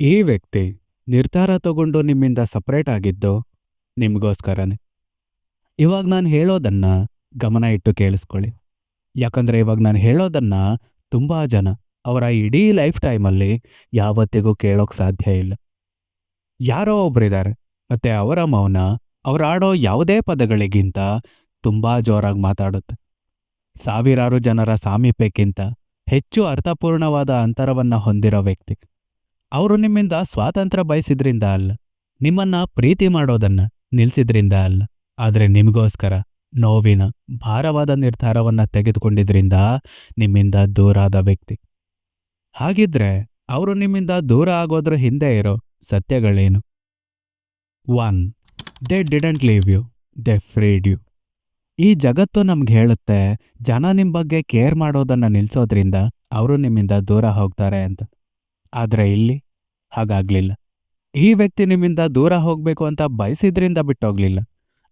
ಈ ವ್ಯಕ್ತಿ ನಿರ್ಧಾರ ತಗೊಂಡು ನಿಮ್ಮಿಂದ ಸಪ್ರೇಟ್ ಆಗಿದ್ದು ನಿಮಗೋಸ್ಕರನೇ. ಇವಾಗ ನಾನು ಹೇಳೋದನ್ನ ಗಮನ ಇಟ್ಟು ಕೇಳಿಸ್ಕೊಳ್ಳಿ. ಯಾಕಂದ್ರೆ ಇವಾಗ ನಾನು ಹೇಳೋದನ್ನ ತುಂಬಾ ಜನ ಅವರ ಇಡೀ ಲೈಫ್ ಟೈಮಲ್ಲಿ ಯಾವತ್ತಿಗೂ ಕೇಳೋಕ್ಕೆ ಸಾಧ್ಯ ಇಲ್ಲ. ಯಾರೋ ಒಬ್ಬರಿದ್ದಾರೆ ಮತ್ತೆ ಅವರ ಮೌನ ಅವರಾಡೋ ಯಾವುದೇ ಪದಗಳಿಗಿಂತ ತುಂಬಾ ಜೋರಾಗಿ ಮಾತಾಡುತ್ತೆ. ಸಾವಿರಾರು ಜನರ ಸಾಮೀಪ್ಯಕ್ಕಿಂತ ಹೆಚ್ಚು ಅರ್ಥಪೂರ್ಣವಾದ ಅಂತರವನ್ನ ಹೊಂದಿರೋ ವ್ಯಕ್ತಿ. ಅವರು ನಿಮ್ಮಿಂದ ಸ್ವಾತಂತ್ರ್ಯ ಬಯಸಿದ್ರಿಂದ ಅಲ್ಲ ನಿಮ್ಮನ್ನ ಪ್ರೀತಿ ಮಾಡೋದನ್ನ ನಿಲ್ಸಿದ್ರಿಂದ ಅಲ್ಲ ಆದರೆ ನಿಮಗೋಸ್ಕರ ನೋವಿನ ಭಾರವಾದ ನಿರ್ಧಾರವನ್ನ ತೆಗೆದುಕೊಂಡಿದ್ರಿಂದ ನಿಮ್ಮಿಂದ ದೂರಾದ ವ್ಯಕ್ತಿ. ಹಾಗಿದ್ರೆ ಅವರು ನಿಮ್ಮಿಂದ ದೂರ ಆಗೋದ್ರ ಹಿಂದೆ ಇರೋ ಸತ್ಯಗಳೇನು? One they didn't leave you they freed you ಈ ಜಗತ್ತು ನಮ್ಗೆ ಹೇಳುತ್ತೆ, ಜನ ನಿಮ್ಮ ಬಗ್ಗೆ ಕೇರ್ ಮಾಡೋದನ್ನ ನಿಲ್ಸೋದ್ರಿಂದ ಅವರು ನಿಮ್ಮಿಂದ ದೂರ ಹೋಗ್ತಾರೆ ಅಂತ. ಆದ್ರೆ ಇಲ್ಲಿ ಹಾಗಾಗ್ಲಿಲ್ಲ. ಈ ವ್ಯಕ್ತಿ ನಿಮ್ಮಿಂದ ದೂರ ಹೋಗಬೇಕು ಅಂತ ಬಯಸಿದ್ರಿಂದ ಬಿಟ್ಟೋಗ್ಲಿಲ್ಲ.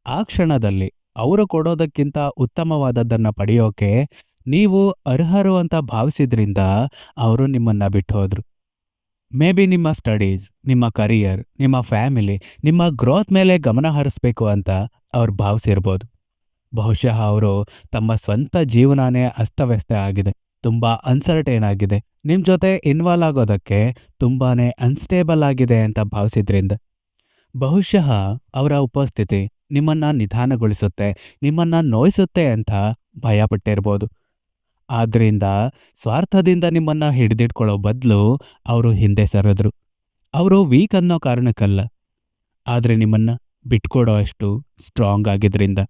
ಆ ಕ್ಷಣದಲ್ಲಿ ಅವರು ಕೊಡೋದಕ್ಕಿಂತ ಉತ್ತಮವಾದದ್ದನ್ನ ಪಡೆಯೋಕೆ ನೀವು ಅರ್ಹರು ಅಂತ ಭಾವಿಸಿದ್ರಿಂದ ಅವರು ನಿಮ್ಮನ್ನ ಬಿಟ್ಟು ಮೇ ಬಿ ನಿಮ್ಮ ಸ್ಟಡೀಸ್ ನಿಮ್ಮ ಕರಿಯರ್ ನಿಮ್ಮ ಫ್ಯಾಮಿಲಿ ನಿಮ್ಮ ಗ್ರೋತ್ ಮೇಲೆ ಗಮನ ಹರಿಸ್ಬೇಕು ಅಂತ ಅವ್ರು ಭಾವಿಸಿರ್ಬೋದು. ಬಹುಶಃ ಅವರು ತಮ್ಮ ಸ್ವಂತ ಜೀವನನೇ ಅಸ್ತವ್ಯಸ್ತ ಆಗಿದೆ. ತುಂಬಾ ಅನ್ಸರ್ಟೇನ್ ಆಗಿದೆ. ನಿಮ್ಮ ಜೊತೆ ಇನ್ವಾಲ್ವ್ ಆಗೋದಕ್ಕೆ ತುಂಬಾನೇ ಅನ್ಸ್ಟೇಬಲ್ ಆಗಿದೆ ಅಂತ ಭಾವಿಸಿದ್ರಿಂದ ಬಹುಶಃ ಅವರ ಉಪಸ್ಥಿತಿ ನಿಮ್ಮನ್ನ ನಿಧಾನಗೊಳಿಸುತ್ತೆ, ನಿಮ್ಮನ್ನ ನೋಯಿಸುತ್ತೆ ಅಂತ ಭಯಪಟ್ಟಿರ್ಬೋದು. ಆದ್ರಿಂದ ಸ್ವಾರ್ಥದಿಂದ ನಿಮ್ಮನ್ನ ಹಿಡಿದಿಟ್ಕೊಳ್ಳೋ ಬದಲು ಅವರು ಹಿಂದೆ ಸರಿದ್ರು. ಅವರು ವೀಕ್ ಅನ್ನೋ ಕಾರಣಕ್ಕಲ್ಲ, ಆದ್ರೆ ನಿಮ್ಮನ್ನ ಬಿಟ್ಕೊಡೋ ಅಷ್ಟು ಸ್ಟ್ರಾಂಗ್ ಆಗಿದ್ರಿಂದ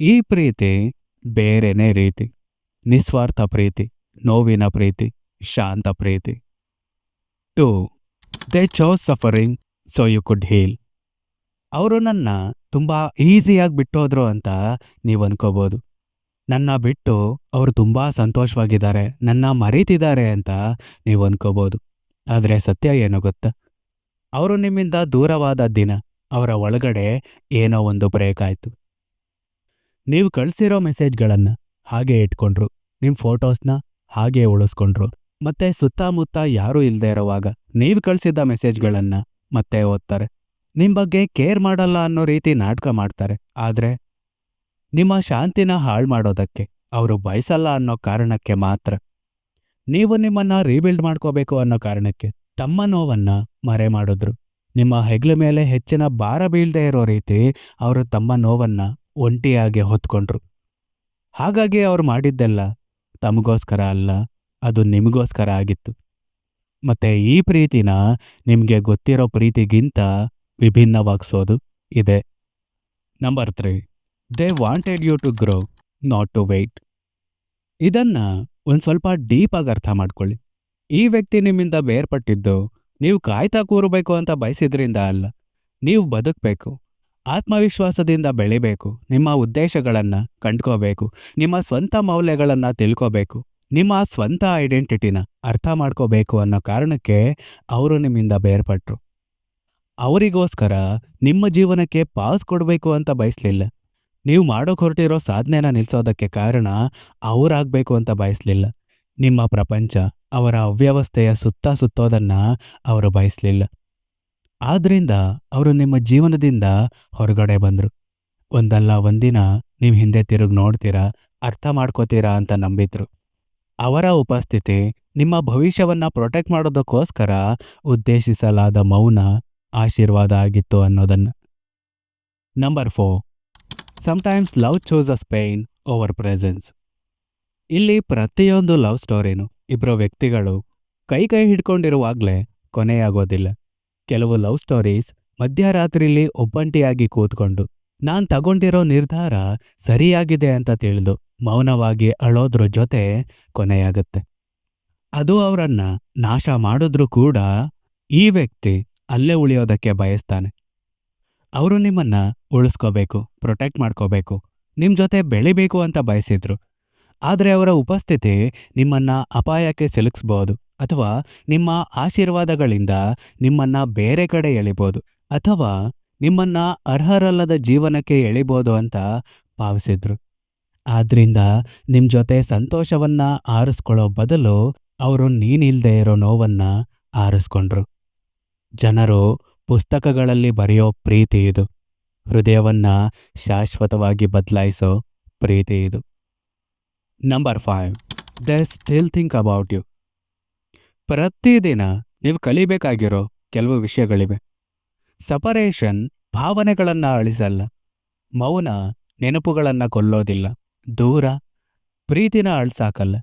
ಈ ಪ್ರೀತಿ ಬೇರೆನೇ ರೀತಿ. ನಿಸ್ವಾರ್ಥ ಪ್ರೀತಿ, ನೋವಿನ ಪ್ರೀತಿ, ಶಾಂತ ಪ್ರೀತಿ. Two they chose suffering so you could heal ಅವರು ನನ್ನ ತುಂಬಾ ಈಸಿಯಾಗಿ ಬಿಟ್ಟೋದ್ರು ಅಂತ ನೀವು ಅನ್ಕೋಬೋದು. ನನ್ನ ಬಿಟ್ಟು ಅವರು ತುಂಬಾ ಸಂತೋಷವಾಗಿದ್ದಾರೆ, ನನ್ನ ಮರೀತಿದ್ದಾರೆ ಅಂತ ನೀವು ಅನ್ಕೋಬೋದು. ಆದರೆ ಸತ್ಯ ಏನು ಗೊತ್ತಾ? ಅವರು ನಿಮ್ಮಿಂದ ದೂರವಾದ ದಿನ, ಅವರ ಒಳಗಡೆ ಏನೋ ಒಂದು ಬ್ರೇಕ್ ಆಯ್ತು. ನೀವು ಕಳ್ಸಿರೋ ಮೆಸೇಜ್ಗಳನ್ನ ಹಾಗೆ ಇಟ್ಕೊಂಡ್ರು. ನಿಮ್ ಫೋಟೋಸ್ನ ಹಾಗೆ ಉಳಿಸ್ಕೊಂಡ್ರು. ಮತ್ತೆ ಸುತ್ತಮುತ್ತ ಯಾರೂ ಇಲ್ಲದೆ ಇರುವಾಗ ನೀವು ಕಳಿಸಿದ್ದ ಮೆಸೇಜ್ಗಳನ್ನ ಮತ್ತೆ ಓದ್ತಾರೆ. ನಿಮ್ ಬಗ್ಗೆ ಕೇರ್ ಮಾಡಲ್ಲ ಅನ್ನೋ ರೀತಿ ನಾಟಕ ಮಾಡ್ತಾರೆ. ಆದ್ರೆ ನಿಮ್ಮ ಶಾಂತಿನ ಹಾಳ್ ಮಾಡೋದಕ್ಕೆ ಅವರು ಬಯಸಲ್ಲ ಅನ್ನೋ ಕಾರಣಕ್ಕೆ ಮಾತ್ರ ನೀವು ನಿಮ್ಮನ್ನ ರೀಬಿಲ್ಡ್ ಮಾಡ್ಕೋಬೇಕು ಅನ್ನೋ ಕಾರಣಕ್ಕೆ ತಮ್ಮ ನೋವನ್ನ ಮರೆ ಮಾಡಿದ್ರು. ನಿಮ್ಮ ಹೆಗ್ಲ ಮೇಲೆ ಹೆಚ್ಚಿನ ಭಾರ ಬೀಳ್ದೇ ಇರೋ ರೀತಿ ಅವರು ತಮ್ಮ ನೋವನ್ನ ಒಂಟಿಯಾಗಿ ಹೊತ್ಕೊಂಡ್ರು. ಹಾಗಾಗಿ ಅವರು ಮಾಡಿದ್ದೆಲ್ಲ ತಮಗೋಸ್ಕರ ಅಲ್ಲ, ಅದು ನಿಮಗೋಸ್ಕರ ಆಗಿತ್ತು. ಮತ್ತೆ ಈ ಪ್ರೀತಿನ ನಿಮಗೆ ಗೊತ್ತಿರೋ ಪ್ರೀತಿಗಿಂತ ವಿಭಿನ್ನವಾಗಿಸೋದು ಇದೆ. Number three they wanted you to grow not to wait ಇದನ್ನ ಒಂದು ಸ್ವಲ್ಪ ಡೀಪ್ ಆಗಿ ಅರ್ಥ ಮಾಡ್ಕೊಳ್ಳಿ. ಈ ವ್ಯಕ್ತಿ ನಿಮ್ಮಿಂದ ಬೇರ್ಪಟ್ಟಿದ್ದು, ನೀವು ಕಾಯ್ತಾ ಕೂರಬೇಕು ಅಂತ ಬಯಸಿದ್ರಿಂದ ಅಲ್ಲ, ನೀವು ಬದುಕಬೇಕು. ಆತ್ಮವಿಶ್ವಾಸದಿಂದ ಬೆಳಿಬೇಕು. ನಿಮ್ಮ ಉದ್ದೇಶಗಳನ್ನು ಕಂಡ್ಕೋಬೇಕು. ನಿಮ್ಮ ಸ್ವಂತ ಮೌಲ್ಯಗಳನ್ನು ತಿಳ್ಕೋಬೇಕು. ನಿಮ್ಮ ಸ್ವಂತ ಐಡೆಂಟಿಟಿನ ಅರ್ಥ ಮಾಡ್ಕೋಬೇಕು ಅನ್ನೋ ಕಾರಣಕ್ಕೆ ಅವರು ನಿಮ್ಮಿಂದ ಬೇರ್ಪಟ್ರು. ಅವರಿಗೋಸ್ಕರ ನಿಮ್ಮ ಜೀವನಕ್ಕೆ ಪಾಸ್ ಕೊಡಬೇಕು ಅಂತ ಬಯಸಲಿಲ್ಲ. ನೀವು ಮಾಡೋಕ್ ಹೊರಟಿರೋ ಸಾಧನೆನ ನಿಲ್ಸೋದಕ್ಕೆ ಕಾರಣ ಅವರಾಗಬೇಕು ಅಂತ ಬಯಸಲಿಲ್ಲ. ನಿಮ್ಮ ಪ್ರಪಂಚ ಅವರ ಅವ್ಯವಸ್ಥೆಯ ಸುತ್ತ ಸುತ್ತೋದನ್ನ ಅವರು ಬಯಸ್ಲಿಲ್ಲ. ಆದ್ರಿಂದ ಅವರು ನಿಮ್ಮ ಜೀವನದಿಂದ ಹೊರಗಡೆ ಬಂದರು. ಒಂದಲ್ಲ, ಒಂದಿನ ನೀವು ಹಿಂದೆ ತಿರುಗಿ ನೋಡ್ತೀರಾ, ಅರ್ಥ ಮಾಡ್ಕೋತೀರಾ ಅಂತ ನಂಬಿದ್ರು. ಅವರ ಉಪಸ್ಥಿತಿ, ನಿಮ್ಮ ಭವಿಷ್ಯವನ್ನ ಪ್ರೊಟೆಕ್ಟ್ ಮಾಡೋದಕ್ಕೋಸ್ಕರ ಉದ್ದೇಶಿಸಲಾದ ಮೌನ ಆಶೀರ್ವಾದ ಆಗಿತ್ತು ಅನ್ನೋದನ್ನ. Number four sometimes love chooses pain over presence ಇಲ್ಲಿ ಪ್ರತಿಯೊಂದು ಲವ್ ಸ್ಟೋರಿನೂ ಇಬ್ಬರು ವ್ಯಕ್ತಿಗಳು ಕೈ ಕೈ ಹಿಡ್ಕೊಂಡಿರುವಾಗ್ಲೇ ಕೊನೆಯಾಗೋದಿಲ್ಲ. ಕೆಲವು ಲವ್ ಸ್ಟೋರೀಸ್ ಮಧ್ಯರಾತ್ರಿಲಿ ಒಬ್ಬಂಟಿಯಾಗಿ ಕೂತ್ಕೊಂಡು, ನಾನ್ ತಗೊಂಡಿರೋ ನಿರ್ಧಾರ ಸರಿಯಾಗಿದೆ ಅಂತ ತಿಳಿದು ಮೌನವಾಗಿ ಅಳೋದ್ರ ಜೊತೆ ಕೊನೆಯಾಗತ್ತೆ. ಅದು ಅವರನ್ನ ನಾಶ ಮಾಡಿದ್ರೂ ಕೂಡ ಈ ವ್ಯಕ್ತಿ ಅಲ್ಲೇ ಉಳಿಯೋದಕ್ಕೆ ಬಯಸ್ತಾನೆ. ಅವರು ನಿಮ್ಮನ್ನ ಉಳಿಸ್ಕೋಬೇಕು, ಪ್ರೊಟೆಕ್ಟ್ ಮಾಡ್ಕೋಬೇಕು, ನಿಮ್ ಜೊತೆ ಬೆಳಿಬೇಕು ಅಂತ ಬಯಸಿದ್ರು. ಆದ್ರೆ ಅವರ ಉಪಸ್ಥಿತಿ ನಿಮ್ಮನ್ನ ಅಪಾಯಕ್ಕೆ ಸಿಲುಕಿಸ್ಬೋದು ಅಥವಾ ನಿಮ್ಮ ಆಶೀರ್ವಾದಗಳಿಂದ ನಿಮ್ಮನ್ನ ಬೇರೆ ಕಡೆ ಎಳಿಬೋದು ಅಥವಾ ನಿಮ್ಮನ್ನ ಅರ್ಹರಲ್ಲದ ಜೀವನಕ್ಕೆ ಎಳಿಬೋದು ಅಂತ ಭಾವಿಸಿದ್ರು. ಆದ್ರಿಂದ ನಿಮ್ಮ ಜೊತೆ ಸಂತೋಷವನ್ನ ಆರಿಸ್ಕೊಳ್ಳೋ ಬದಲು ಅವರು ನೀನಿಲ್ದೇ ಇರೋ ನೋವನ್ನ ಆರಿಸ್ಕೊಂಡ್ರು. ಜನರು ಪುಸ್ತಕಗಳಲ್ಲಿ ಬರೆಯೋ ಪ್ರೀತಿ ಇದು. ಹೃದಯವನ್ನ ಶಾಶ್ವತವಾಗಿ ಬದಲಾಯಿಸೋ ಪ್ರೀತಿ ಇದು. Number five they still think about you ಪ್ರತಿದಿನ ನೀವು ಕಲಿಬೇಕಾಗಿರೋ ಕೆಲವು ವಿಷಯಗಳಿವೆ. ಸಪರೇಷನ್ ಭಾವನೆಗಳನ್ನು ಅಳಿಸಲ್ಲ. ಮೌನ ನೆನಪುಗಳನ್ನು ಕೊಲ್ಲೋದಿಲ್ಲ. ದೂರ ಪ್ರೀತಿನ ಅಳಿಸಾಕಲ್ಲ.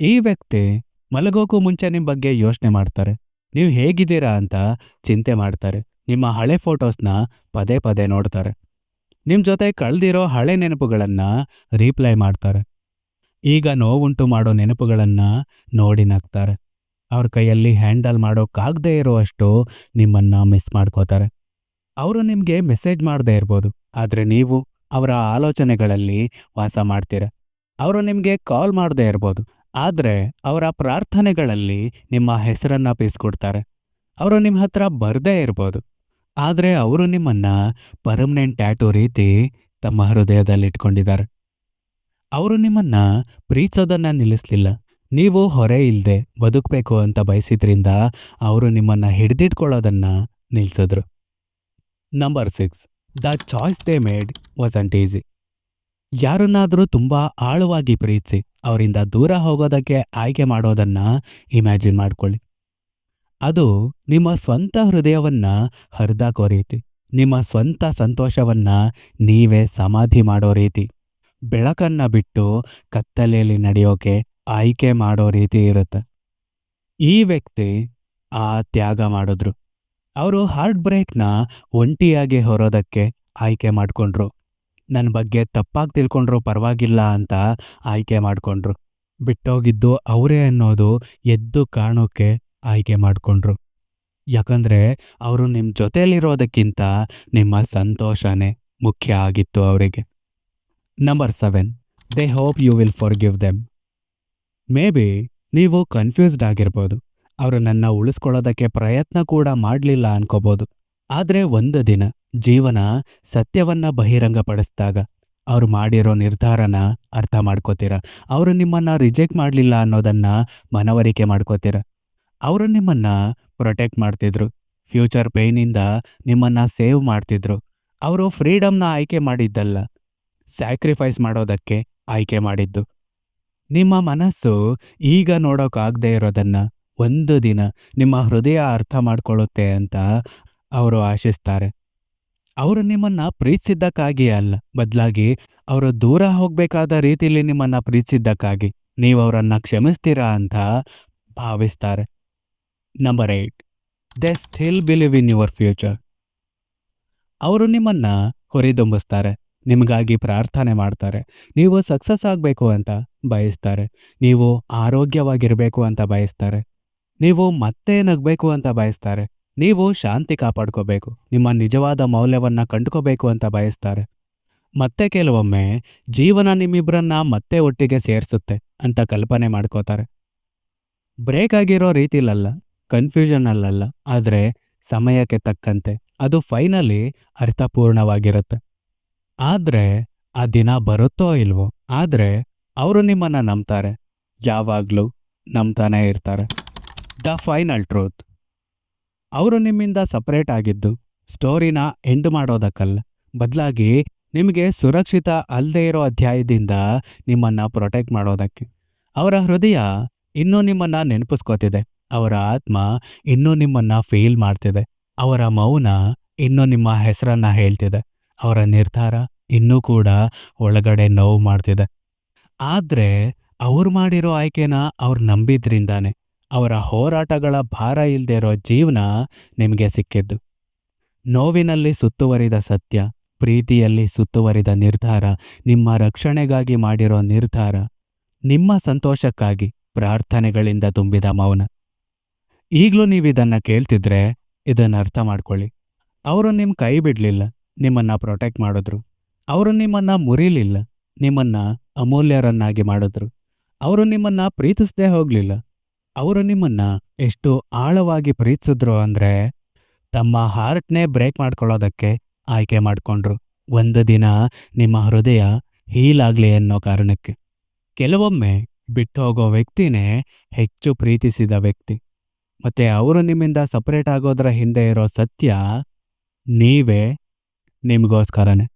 ಈ ವ್ಯಕ್ತಿ ಮಲಗೋಕ್ಕೂ ಮುಂಚೆ ನಿಮ್ಮ ಬಗ್ಗೆ ಯೋಚನೆ ಮಾಡ್ತಾರೆ. ನೀವು ಹೇಗಿದ್ದೀರಾ ಅಂತ ಚಿಂತೆ ಮಾಡ್ತಾರೆ. ನಿಮ್ಮ ಹಳೆ ಫೋಟೋಸ್ನ ಪದೇ ಪದೇ ನೋಡ್ತಾರೆ. ನಿಮ್ಮ ಜೊತೆ ಕಳೆದಿರೋ ಹಳೆ ನೆನಪುಗಳನ್ನು ರೀಪ್ಲೈ ಮಾಡ್ತಾರೆ. ಈಗ ನೋವುಂಟು ಮಾಡೋ ನೆನಪುಗಳನ್ನ ನೋಡಿ ನಗ್ತಾರೆ. ಅವ್ರ ಕೈಯಲ್ಲಿ ಹ್ಯಾಂಡಲ್ ಮಾಡೋಕ್ಕಾಗದೇ ಇರುವಷ್ಟು ನಿಮ್ಮನ್ನ ಮಿಸ್ ಮಾಡ್ಕೋತಾರೆ. ಅವರು ನಿಮಗೆ ಮೆಸೇಜ್ ಮಾಡದೇ ಇರ್ಬೋದು, ಆದರೆ ನೀವು ಅವರ ಆಲೋಚನೆಗಳಲ್ಲಿ ವಾಸ ಮಾಡ್ತೀರ. ಅವರು ನಿಮಗೆ ಕಾಲ್ ಮಾಡದೇ ಇರ್ಬೋದು, ಆದರೆ ಅವರ ಪ್ರಾರ್ಥನೆಗಳಲ್ಲಿ ನಿಮ್ಮ ಹೆಸರನ್ನ ಬೀಸ್ಕೊಡ್ತಾರೆ. ಅವರು ನಿಮ್ಮ ಹತ್ರ ಬರದೇ ಇರ್ಬೋದು, ಆದರೆ ಅವರು ನಿಮ್ಮನ್ನ ಪರ್ಮನೆಂಟ್ ಟ್ಯಾಟೂ ರೀತಿ ತಮ್ಮ ಹೃದಯದಲ್ಲಿ ಇಟ್ಕೊಂಡಿದ್ದಾರೆ ಅವರು ನಿಮ್ಮನ್ನ ಪ್ರೀತಿಸೋದನ್ನ ನಿಲ್ಲಿಸ್ಲಿಲ್ಲ. ನೀವು ಹೊರೆ ಇಲ್ಲದೆ ಬದುಕಬೇಕು ಅಂತ ಬಯಸಿದ್ರಿಂದ ಅವರು ನಿಮ್ಮನ್ನ ಹಿಡಿದಿಟ್ಕೊಳ್ಳೋದನ್ನ ನಿಲ್ಲಿಸಿದ್ರು number six the choice they made wasn't easy ಯಾರನ್ನಾದರೂ ತುಂಬಾ ಆಳವಾಗಿ ಪ್ರೀತಿಸಿ ಅವರಿಂದ ದೂರ ಹೋಗೋದಕ್ಕೆ ಆಯ್ಕೆ ಮಾಡೋದನ್ನ ಇಮ್ಯಾಜಿನ್ ಮಾಡ್ಕೊಳ್ಳಿ. ಅದು ನಿಮ್ಮ ಸ್ವಂತ ಹೃದಯವನ್ನ ಹರಿದಾಕೋ ರೀತಿ, ನಿಮ್ಮ ಸ್ವಂತ ಸಂತೋಷವನ್ನ ನೀವೇ ಸಮಾಧಿ ಮಾಡೋ ರೀತಿ. ಬೆಳಕನ್ನ ಬಿಟ್ಟು ಕತ್ತಲೆಯಲ್ಲಿ ನಡೆಯೋಕೆ ಆಯ್ಕೆ ಮಾಡೋ ರೀತಿ ಇರುತ್ತೆ. ಈ ವ್ಯಕ್ತಿ ಆ ತ್ಯಾಗ ಮಾಡಿದ್ರು. ಅವರು ಹಾರ್ಟ್ ಬ್ರೇಕ್ನ ಒಂಟಿಯಾಗಿ ಹೊರೋದಕ್ಕೆ ಆಯ್ಕೆ ಮಾಡ್ಕೊಂಡ್ರು. ನನ್ನ ಬಗ್ಗೆ ತಪ್ಪಾಗಿ ತಿಳ್ಕೊಂಡ್ರು ಪರವಾಗಿಲ್ಲ ಅಂತ ಆಯ್ಕೆ ಮಾಡ್ಕೊಂಡ್ರು. ಬಿಟ್ಟೋಗಿದ್ದು ಅವರೇ ಅನ್ನೋದು ಎದ್ದು ಕಾಣೋಕ್ಕೆ ಆಯ್ಕೆ ಮಾಡ್ಕೊಂಡ್ರು. ಯಾಕಂದ್ರೆ ಅವರು ನಿಮ್ಮ ಜೊತೆಯಲ್ಲಿರೋದಕ್ಕಿಂತ ನಿಮ್ಮ ಸಂತೋಷನೇ ಮುಖ್ಯ ಆಗಿತ್ತು ಅವರಿಗೆ. Number seven they hope you will forgive them maybe ನೀವು ಕನ್ಫ್ಯೂಸ್ಡ್ ಆಗಿರ್ಬೋದು. ಅವರು ನನ್ನ ಉಳಿಸ್ಕೊಳ್ಳೋದಕ್ಕೆ ಪ್ರಯತ್ನ ಕೂಡ ಮಾಡಲಿಲ್ಲ ಅನ್ಕೋಬೋದು. ಆದರೆ ಒಂದು ದಿನ ಜೀವನ ಸತ್ಯವನ್ನ ಬಹಿರಂಗಪಡಿಸಿದಾಗ ಅವರು ಮಾಡಿರೋ ನಿರ್ಧಾರನ ಅರ್ಥ ಮಾಡ್ಕೋತೀರ? ಅವರು ನಿಮ್ಮನ್ನ ರಿಜೆಕ್ಟ್ ಮಾಡಲಿಲ್ಲ ಅನ್ನೋದನ್ನ ಮನವರಿಕೆ ಮಾಡ್ಕೋತೀರ? ಅವರು ನಿಮ್ಮನ್ನ ಪ್ರೊಟೆಕ್ಟ್ ಮಾಡ್ತಿದ್ರು. ಫ್ಯೂಚರ್ ಪೇಯ್ನಿಂದ ನಿಮ್ಮನ್ನ ಸೇವ್ ಮಾಡ್ತಿದ್ರು. ಅವರು ಫ್ರೀಡಮ್ನ ಆಯ್ಕೆ ಮಾಡಿದ್ದಲ್ಲ. ಸ್ಯಾಕ್ರಿಫೈಸ್ ಮಾಡೋದಕ್ಕೆ ಆಯ್ಕೆ ಮಾಡಿದ್ದು. ನಿಮ್ಮ ಮನಸ್ಸು ಈಗ ನೋಡೋಕ್ಕಾಗದೇ ಇರೋದನ್ನ ಒಂದು ದಿನ ನಿಮ್ಮ ಹೃದಯ ಅರ್ಥ ಮಾಡ್ಕೊಳ್ಳುತ್ತೆ ಅಂತ ಅವರು ಆಶಿಸ್ತಾರೆ. ಅವರು ನಿಮ್ಮನ್ನ ಪ್ರೀತಿಸಿದ್ದಕ್ಕಾಗಿ ಅಲ್ಲ, ಬದಲಾಗಿ ಅವರು ದೂರ ಹೋಗಬೇಕಾದ ರೀತಿಯಲ್ಲಿ ನಿಮ್ಮನ್ನ ಪ್ರೀತಿಸಿದ್ದಕ್ಕಾಗಿ ನೀವು ಅವರನ್ನು ಕ್ಷಮಿಸ್ತೀರಾ ಅಂತ ಭಾವಿಸ್ತಾರೆ. Number eight they still believe in your future ಅವರು ನಿಮ್ಮನ್ನ ಹೊರಿದುಂಬಿಸ್ತಾರೆ. ನಿಮಗಾಗಿ ಪ್ರಾರ್ಥನೆ ಮಾಡ್ತಾರೆ. ನೀವು ಸಕ್ಸಸ್ ಆಗಬೇಕು ಅಂತ ಬಯಸ್ತಾರೆ. ನೀವು ಆರೋಗ್ಯವಾಗಿರಬೇಕು ಅಂತ ಬಯಸ್ತಾರೆ. ನೀವು ಮತ್ತೆ ನಗಬೇಕು ಅಂತ ಬಯಸ್ತಾರೆ. ನೀವು ಶಾಂತಿ ಕಾಪಾಡ್ಕೋಬೇಕು. ನಿಮ್ಮ ನಿಜವಾದ ಮೌಲ್ಯವನ್ನ ಕಂಡುಕೋಬೇಕು ಅಂತ ಬಯಸ್ತಾರೆ. ಮತ್ತೆ ಕೆಲವೊಮ್ಮೆ ಜೀವನ ನಿಮ್ಮಿಬ್ಬರನ್ನ ಮತ್ತೆ ಒಟ್ಟಿಗೆ ಸೇರಿಸುತ್ತೆ ಅಂತ ಕಲ್ಪನೆ ಮಾಡ್ಕೋತಾರೆ. ಬ್ರೇಕ್ ಆಗಿರೋ ರೀತಿಲಲ್ಲ ಕನ್ಫ್ಯೂಷನ್ ಅಲ್ಲಲ್ಲ ಆದರೆ ಸಮಯಕ್ಕೆ ತಕ್ಕಂತೆ. ಅದು ಫೈನಲಿ ಅರ್ಥಪೂರ್ಣವಾಗಿರುತ್ತೆ. ಆದ್ರೆ ಆ ದಿನ ಬರುತ್ತೋ ಇಲ್ವೋ, ಆದರೆ ಅವರು ನಿಮ್ಮನ್ನ ನಂಬ್ತಾರೆ. ಯಾವಾಗಲೂ ನಂಬ್ತಾನೆ ಇರ್ತಾರೆ. The final truth. ಅವರು ನಿಮ್ಮಿಂದ ಸಪರೇಟ್ ಆಗಿದ್ದು, ಸ್ಟೋರಿನ ಎಂಡ್ ಮಾಡೋದಕ್ಕಲ್ಲ. ಬದಲಾಗಿ ನಿಮಗೆ ಸುರಕ್ಷಿತ ಅಲ್ಲದೆ ಇರೋ ಅಧ್ಯಾಯದಿಂದ ನಿಮ್ಮನ್ನ ಪ್ರೊಟೆಕ್ಟ್ ಮಾಡೋದಕ್ಕೆ. ಅವರ ಹೃದಯ ಇನ್ನೂ ನಿಮ್ಮನ್ನ ನೆನಪಿಸ್ಕೋತಿದೆ. ಅವರ ಆತ್ಮ ಇನ್ನೂ ನಿಮ್ಮನ್ನ ಫೀಲ್ ಮಾಡ್ತಿದೆ. ಅವರ ಮೌನ ಇನ್ನೂ ನಿಮ್ಮ ಹೆಸರನ್ನು ಹೇಳ್ತಿದೆ. ಅವರ ನಿರ್ಧಾರ ಇನ್ನೂ ಕೂಡ ಒಳಗಡೆ ನೋವು ಮಾಡ್ತಿದೆ. ಆದ್ರೆ ಅವ್ರು ಮಾಡಿರೋ ಆಯ್ಕೆನ ಅವ್ರು ನಂಬಿದ್ರಿಂದಾನೆ ಅವರ ಹೋರಾಟಗಳ ಭಾರ ಇಲ್ದೇ ಇರೋ ಜೀವನ ನಿಮಗೆ ಸಿಕ್ಕಿದ್ದು. ನೋವಿನಲ್ಲಿ ಸುತ್ತುವರಿದ ಸತ್ಯ, ಪ್ರೀತಿಯಲ್ಲಿ ಸುತ್ತುವರಿದ ನಿರ್ಧಾರ, ನಿಮ್ಮ ರಕ್ಷಣೆಗಾಗಿ ಮಾಡಿರೋ ನಿರ್ಧಾರ, ನಿಮ್ಮ ಸಂತೋಷಕ್ಕಾಗಿ ಪ್ರಾರ್ಥನೆಗಳಿಂದ ತುಂಬಿದ ಮೌನ. ಈಗಲೂ ನೀವಿದನ್ನ ಕೇಳ್ತಿದ್ರೆ ಇದನ್ನು ಅರ್ಥ ಮಾಡ್ಕೊಳ್ಳಿ. ಅವರು ನಿಮ್ಮ ಕೈ ಬಿಡ್ಲಿಲ್ಲ. ನಿಮ್ಮನ್ನ ಪ್ರೊಟೆಕ್ಟ್ ಮಾಡಿದ್ರು. ಅವರು ನಿಮ್ಮನ್ನ ಮುರಿಲಿಲ್ಲ. ನಿಮ್ಮನ್ನ ಅಮೂಲ್ಯರನ್ನಾಗಿ ಮಾಡಿದ್ರು. ಅವರು ನಿಮ್ಮನ್ನ ಪ್ರೀತಿಸದೇ ಹೋಗಲಿಲ್ಲ. ಅವರು ನಿಮ್ಮನ್ನ ಎಷ್ಟು ಆಳವಾಗಿ ಪ್ರೀತಿಸಿದ್ರು ಅಂದ್ರೆ ತಮ್ಮ ಹಾರ್ಟ್ನೇ ಬ್ರೇಕ್ ಮಾಡ್ಕೊಳ್ಳೋದಕ್ಕೆ ಆಯ್ಕೆ ಮಾಡ್ಕೊಂಡ್ರು. ಒಂದು ದಿನ ನಿಮ್ಮ ಹೃದಯ ಹೀಲ್ ಆಗಲಿ ಅನ್ನೋ ಕಾರಣಕ್ಕೆ. ಕೆಲವೊಮ್ಮೆ ಬಿಟ್ಟು ಹೋಗೋ ವ್ಯಕ್ತಿನೇ ಹೆಚ್ಚು ಪ್ರೀತಿಸಿದ ವ್ಯಕ್ತಿ. ಮತ್ತೆ ಅವರು ನಿಮ್ಮಿಂದ ಸಪ್ರೇಟ್ ಆಗೋದ್ರ ಹಿಂದೆ ಇರೋ ಸತ್ಯ ನೀವೇ ನಿಮಗೋಸ್ಕರನೇ